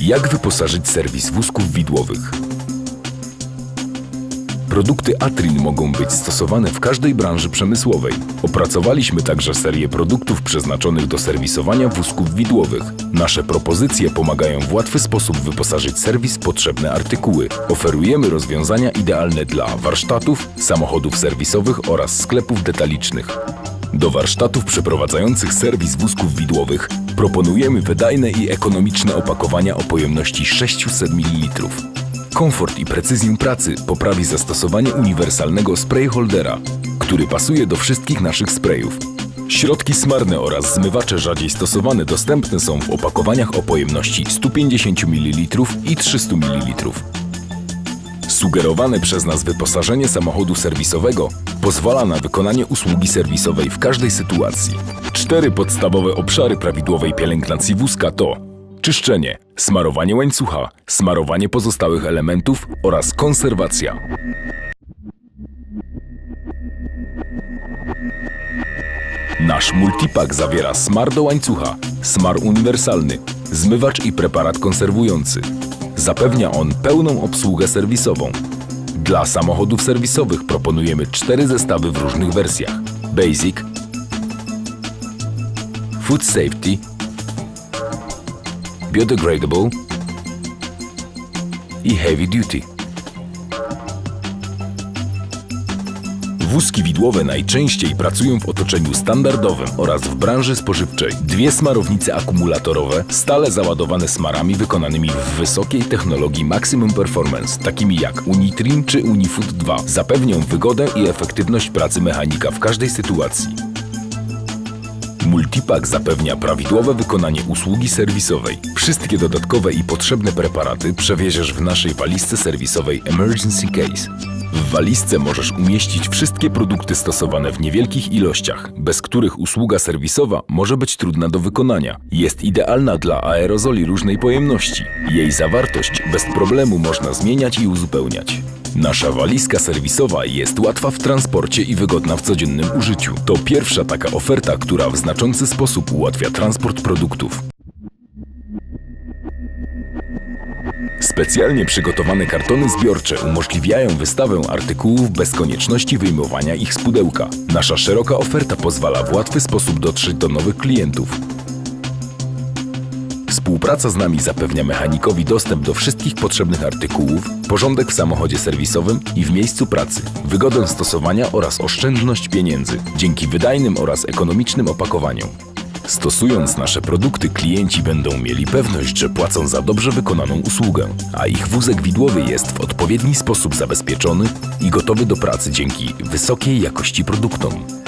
Jak wyposażyć serwis wózków widłowych? Produkty Atrin mogą być stosowane w każdej branży przemysłowej. Opracowaliśmy także serię produktów przeznaczonych do serwisowania wózków widłowych. Nasze propozycje pomagają w łatwy sposób wyposażyć serwis potrzebne artykuły. Oferujemy rozwiązania idealne dla warsztatów, samochodów serwisowych oraz sklepów detalicznych. Do warsztatów przeprowadzających serwis wózków widłowych proponujemy wydajne i ekonomiczne opakowania o pojemności 600 ml. Komfort i precyzję pracy poprawi zastosowanie uniwersalnego spray holdera, który pasuje do wszystkich naszych sprayów. Środki smarne oraz zmywacze rzadziej stosowane dostępne są w opakowaniach o pojemności 150 ml i 300 ml. Sugerowane przez nas wyposażenie samochodu serwisowego pozwala na wykonanie usługi serwisowej w każdej sytuacji. Cztery podstawowe obszary prawidłowej pielęgnacji wózka to czyszczenie, smarowanie łańcucha, smarowanie pozostałych elementów oraz konserwacja. Nasz multipak zawiera smar do łańcucha, smar uniwersalny, zmywacz i preparat konserwujący. Zapewnia on pełną obsługę serwisową. Dla samochodów serwisowych proponujemy cztery zestawy w różnych wersjach: Basic, Food Safety, Biodegradable i Heavy Duty. Wózki widłowe najczęściej pracują w otoczeniu standardowym oraz w branży spożywczej. Dwie smarownice akumulatorowe, stale załadowane smarami wykonanymi w wysokiej technologii Maximum Performance, takimi jak Unitrim czy Unifood 2, zapewnią wygodę i efektywność pracy mechanika w każdej sytuacji. Multipak zapewnia prawidłowe wykonanie usługi serwisowej. Wszystkie dodatkowe i potrzebne preparaty przewieziesz w naszej walizce serwisowej Emergency Case. W walizce możesz umieścić wszystkie produkty stosowane w niewielkich ilościach, bez których usługa serwisowa może być trudna do wykonania. Jest idealna dla aerozoli różnej pojemności. Jej zawartość bez problemu można zmieniać i uzupełniać. Nasza walizka serwisowa jest łatwa w transporcie i wygodna w codziennym użyciu. To pierwsza taka oferta, która w znaczący sposób ułatwia transport produktów. Specjalnie przygotowane kartony zbiorcze umożliwiają wystawę artykułów bez konieczności wyjmowania ich z pudełka. Nasza szeroka oferta pozwala w łatwy sposób dotrzeć do nowych klientów. Współpraca z nami zapewnia mechanikowi dostęp do wszystkich potrzebnych artykułów, porządek w samochodzie serwisowym i w miejscu pracy, wygodę stosowania oraz oszczędność pieniędzy dzięki wydajnym oraz ekonomicznym opakowaniom. Stosując nasze produkty, klienci będą mieli pewność, że płacą za dobrze wykonaną usługę, a ich wózek widłowy jest w odpowiedni sposób zabezpieczony i gotowy do pracy dzięki wysokiej jakości produktom.